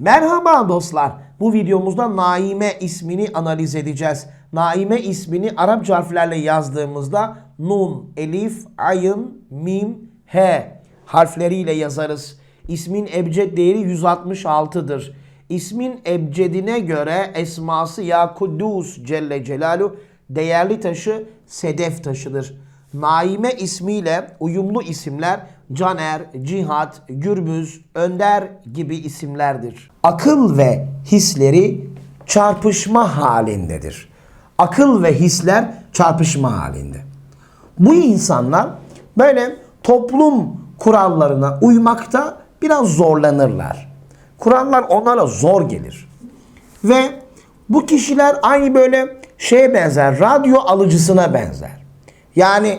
Merhaba dostlar. Bu videomuzda Naime ismini analiz edeceğiz. Naime ismini Arapça harflerle yazdığımızda Nun, Elif, Ayın, Mim, He harfleriyle yazarız. İsmin ebced değeri 166'dır. İsmin ebcedine göre esması ya Kuddus Celle Celalu değerli taşı sedef taşıdır. Naime ismiyle uyumlu isimler Caner, Cihat, Gürbüz, Önder gibi isimlerdir. Akıl ve hisleri çarpışma halindedir. Akıl ve hisler çarpışma halinde. Bu insanlar böyle toplum kurallarına uymakta biraz zorlanırlar. Kurallar onlara zor gelir. Ve bu kişiler aynı böyle şeye benzer, radyo alıcısına benzer. Yani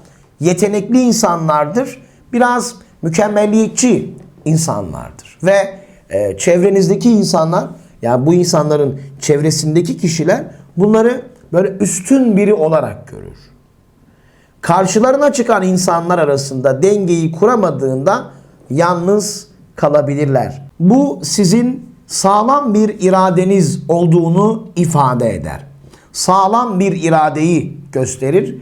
yetenekli insanlardır. Biraz mükemmelliyetçi insanlardır. Ve e, çevrenizdeki insanlar, yani bu insanların çevresindeki kişiler bunları böyle üstün biri olarak görür. Karşılarına çıkan insanlar arasında dengeyi kuramadığında yalnız kalabilirler. Bu sizin sağlam bir iradeniz olduğunu ifade eder. Sağlam bir iradeyi gösterir.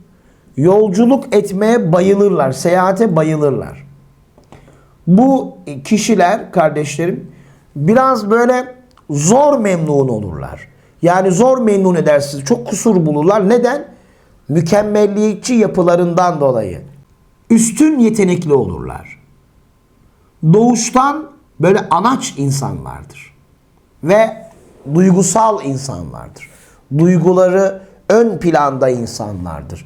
Yolculuk etmeye bayılırlar. Seyahate bayılırlar. Bu kişiler kardeşlerim biraz böyle zor memnun olurlar. Yani zor memnun edersiniz. Çok kusur bulurlar. Neden? mükemmelliyetçi yapılarından dolayı üstün yetenekli olurlar. Doğuştan böyle anaç insanlardır. Ve duygusal insanlardır. Duyguları ön planda insanlardır.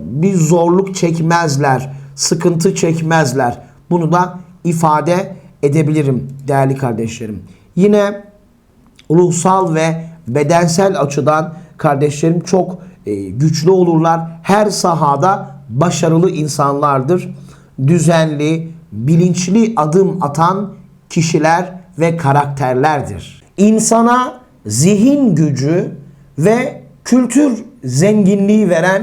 bir zorluk çekmezler, sıkıntı çekmezler. Bunu da ifade edebilirim değerli kardeşlerim. Yine ruhsal ve bedensel açıdan kardeşlerim çok e, güçlü olurlar. Her sahada başarılı insanlardır. Düzenli, bilinçli adım atan kişiler ve karakterlerdir. İnsana zihin gücü ve kültür zenginliği veren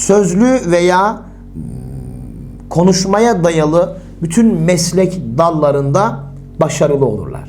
sözlü veya hmm, konuşmaya dayalı bütün meslek dallarında başarılı olurlar.